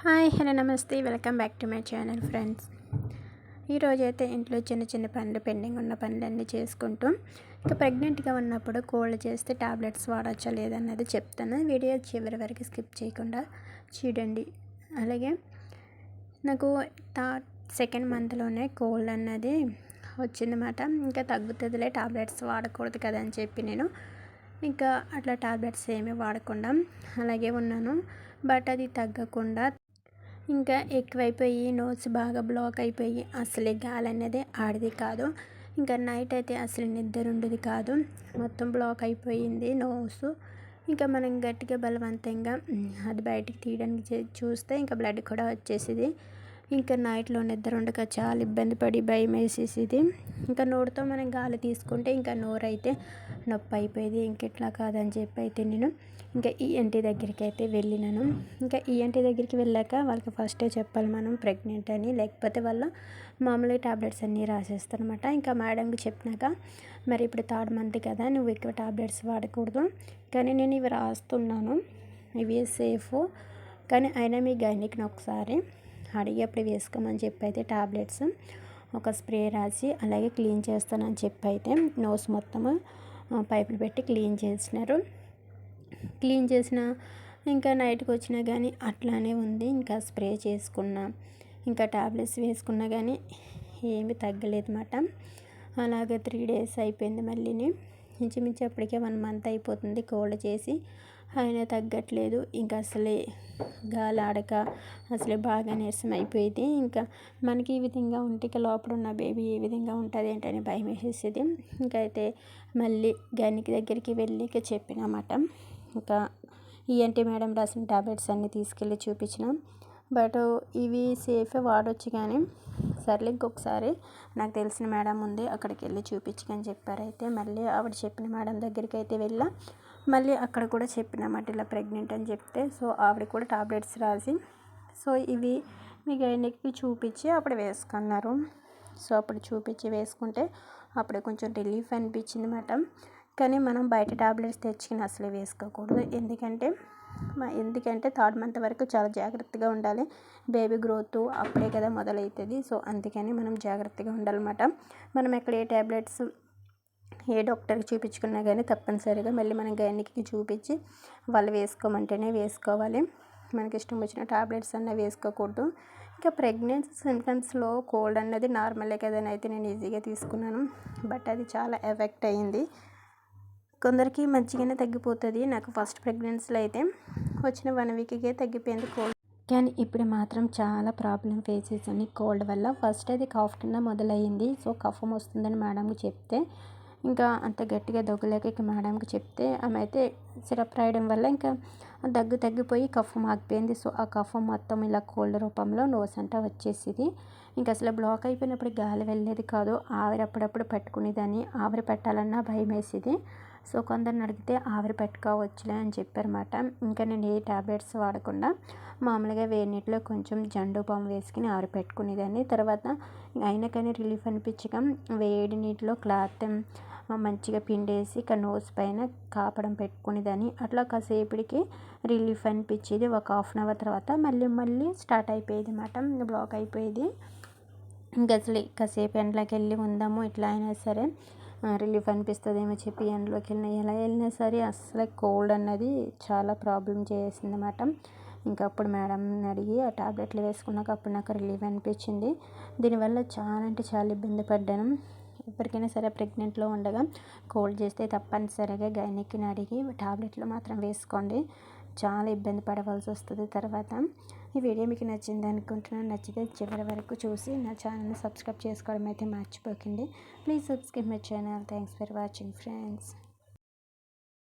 Hi hello namaste. Welcome back to my channel friends. ఈరోజు అయితే ఇంట్లో చిన్న చిన్న పనులు పెండింగ్ ఉన్న పనులన్నీ చేసుకుంటూ ఇక ప్రెగ్నెంట్గా ఉన్నప్పుడు కోల్డ్ చేస్తే టాబ్లెట్స్ వాడచ్చా లేదన్నది చెప్తాను. వీడియో చివరి వరకు స్కిప్ చేయకుండా చూడండి. అలాగే నాకు తా సెకండ్ మంత్లోనే కోల్డ్ అన్నది వచ్చిందన్నమాట. ఇంకా తగ్గుతుందిలే టాబ్లెట్స్ వాడకూడదు కదా అని చెప్పి నేను ఇంకా అట్లా టాబ్లెట్స్ ఏమీ వాడకుండా అలాగే ఉన్నాను. బట్ అది తగ్గకుండా ఇంకా ఎక్కువైపోయి నోట్స్ బాగా బ్లాక్ అయిపోయి అసలే గాలి అనేది ఆడిది కాదు. ఇంకా నైట్ అయితే అసలు నిద్ర ఉండేది కాదు. మొత్తం బ్లాక్ అయిపోయింది నోసు ఇంకా మనం గట్టిగా బలవంతంగా అది బయటికి తీయడానికి చూస్తే ఇంకా బ్లడ్ కూడా వచ్చేసేది. ఇంకా నైట్లో నిద్ర ఉండక చాలా ఇబ్బంది పడి భయం వేసేసేది. ఇంకా నోటితో మనం గాలి తీసుకుంటే ఇంకా నోరు అయితే నొప్పి అయిపోయేది. ఇంకెట్లా కాదని చెప్పి అయితే నేను ఇంకా ఈఎన్టీ దగ్గరికి అయితే వెళ్ళినాను. ఇంకా ఈఎన్టీ దగ్గరికి వెళ్ళాక వాళ్ళకి ఫస్టే చెప్పాలి మనం ప్రెగ్నెంట్ అని. లేకపోతే వాళ్ళు మామూలుగా టాబ్లెట్స్ అన్నీ రాసేస్తారనమాట ఇంకా మేడంకి చెప్పినాక మరి ఇప్పుడు థర్డ్ మంత్ కదా నువ్వు ఎక్కువ టాబ్లెట్స్ వాడకూడదు. కానీ నేను ఇవి రాస్తున్నాను. ఇవి సేఫ్. కానీ అయినా మీ గైనిక్ని ఒకసారి అడిగి అప్పుడు వేసుకోమని చెప్పి అయితే టాబ్లెట్స్ ఒక స్ప్రే రాసి అలాగే క్లీన్ చేస్తానని చెప్పి అయితే నోస్ మొత్తము పైపులు పెట్టి క్లీన్ చేసినారు. క్లీన్ చేసిన ఇంకా నైట్కి వచ్చినా కానీ అట్లానే ఉంది. ఇంకా స్ప్రే చేసుకున్నా ఇంకా టాబ్లెట్స్ వేసుకున్నా కానీ ఏమి తగ్గలేదు మాట. అలాగే త్రీ డేస్ అయిపోయింది మళ్ళీని. ఇంచుమించు అప్పటికే వన్ మంత్ అయిపోతుంది కోల్డ్ చేసి అయినా తగ్గట్లేదు. ఇంకా అసలే గాలి ఆడక అసలే బాగా నీరసం అయిపోయేది. ఇంకా మనకి ఈ విధంగా ఉంటే ఇక లోపల ఉన్న బేబీ ఏ విధంగా ఉంటుంది ఏంటని భయం వేసేసేది ఇంకా అయితే మళ్ళీ గనికి దగ్గరికి వెళ్ళి ఇక చెప్పినమాట ఇంకా ఈఎన్టీ మేడం రాసిన టాబ్లెట్స్ అన్నీ తీసుకెళ్ళి చూపించినాం. బట్ ఇవి సేఫ్ వాడొచ్చు కానీ సర్లే ఇంకొకసారి నాకు తెలిసిన మేడం ఉంది అక్కడికి వెళ్ళి చూపించకని చెప్పారైతే మళ్ళీ ఆవిడ చెప్పిన మేడం దగ్గరికి అయితే వెళ్ళా. మళ్ళీ అక్కడ కూడా చెప్పినామాట ఇలా ప్రెగ్నెంట్ అని చెప్తే. సో ఆవిడ కూడా టాబ్లెట్స్ రాసి సో ఇవి మీ గైనిక్కి చూపించి అప్పుడు వేసుకున్నారు. సో అప్పుడు చూపించి వేసుకుంటే అప్పుడు కొంచెం రిలీఫ్ అనిపించింది మేడం కానీ మనం బయట టాబ్లెట్స్ తెచ్చుకుని అసలు వేసుకోకూడదు. ఎందుకంటే ఎందుకంటే థర్డ్ మంత్ వరకు చాలా జాగ్రత్తగా ఉండాలి. బేబీ గ్రోత్ అప్పుడే కదా మొదలవుతుంది. సో అందుకని మనం జాగ్రత్తగా ఉండాలన్నమాట. మనం ఎక్కడ ఏ ట్యాబ్లెట్స్ ఏ డాక్టర్కి చూపించుకున్నా కానీ తప్పనిసరిగా మళ్ళీ మనం గైనిక్కి చూపించి వాళ్ళు వేసుకోమంటేనే వేసుకోవాలి. మనకి ఇష్టం వచ్చిన టాబ్లెట్స్ అన్న వేసుకోకూడదు. ఇంకా ప్రెగ్నెన్సీ సిమ్టమ్స్లో కోల్డ్ అన్నది నార్మలే కదని అయితే నేను ఈజీగా తీసుకున్నాను. బట్ అది చాలా ఎఫెక్ట్ అయ్యింది కొందరికి మంచిగానే తగ్గిపోతుంది. నాకు ఫస్ట్ ప్రెగ్నెన్సీలో అయితే వచ్చిన వన్ వీక్కే తగ్గిపోయింది కోల్డ్. కానీ ఇప్పుడు మాత్రం చాలా ప్రాబ్లం ఫేస్ చేసాను కోల్డ్ వల్ల. ఫస్ట్ అది కాఫ్ కింద మొదలయ్యింది. సో కఫం వస్తుందని మేడంకి చెప్తే ఇంకా అంత గట్టిగా దగ్గులేక మేడంకి చెప్తే ఆమె అయితే సిరప్ రాయడం వల్ల ఇంకా దగ్గు తగ్గిపోయి కఫం ఆగిపోయింది సో ఆ కఫం మొత్తం ఇలా కోల్డ్ రూపంలో నోస్ అంతా వచ్చేసింది. ఇంకా అసలు బ్లాక్ అయిపోయినప్పుడు గాలి వెళ్ళేది కాదు. ఆవిరి అప్పుడప్పుడు పెట్టుకునేదాన్ని. ఆవిరి పెట్టాలన్నా భయం వేసేది సో కొందరిని అడిగితే ఆవిరి పెట్టుకోవచ్చులే అని చెప్పారన్నమాట. ఇంకా నేను ఏ ట్యాబ్లెట్స్ వాడకుండా మామూలుగా వేడి నీటిలో కొంచెం జండు పాము వేసుకుని ఆవిరి పెట్టుకునేదాన్ని. తర్వాత అయినా కానీ రిలీఫ్ అనిపించక వేడి నీటిలో క్లాత్ మంచిగా పిండేసి ఇక నోస్ పైన కాపడం పెట్టుకునేదాన్ని. అట్లా కాసేపటికి రిలీఫ్ అనిపించేది. ఒక హాఫ్ అన్ అవర్ తర్వాత మళ్ళీ మళ్ళీ స్టార్ట్ అయిపోయేది అనమాట బ్లాక్ అయిపోయేది. ఇంకా అసలు కాసేపు ఎండలోకి వెళ్ళి ఉందాము ఇట్లా అయినా సరే. రిలీఫ్ అనిపిస్తుందేమో చెప్పి ఎండలోకి వెళ్ళినా ఎలా వెళ్ళినా సరే అసలు కోల్డ్ అన్నది చాలా ప్రాబ్లం చేసింది అన్నమాట ఇంకా అప్పుడు మేడంని అడిగి ఆ టాబ్లెట్లు వేసుకున్నాక అప్పుడు నాకు రిలీఫ్ అనిపించింది. దీనివల్ల చాలా అంటే చాలా ఇబ్బంది పడ్డాను. ఎవరికైనా సరే ప్రెగ్నెంట్లో ఉండగా కోల్డ్ చేస్తే తప్పనిసరిగా గైనిక్ని అడిగి టాబ్లెట్లు మాత్రం వేసుకోండి. చాలా ఇబ్బంది పడవలసి వస్తుంది తర్వాత. ఈ వీడియో మీకు నచ్చింది అనుకుంటున్నాను నచ్చితే చివరి వరకు చూసి నా ఛానల్ని సబ్స్క్రైబ్ చేసుకోవడం అయితే మర్చిపోకండి. Please subscribe my channel. Thanks for watching friends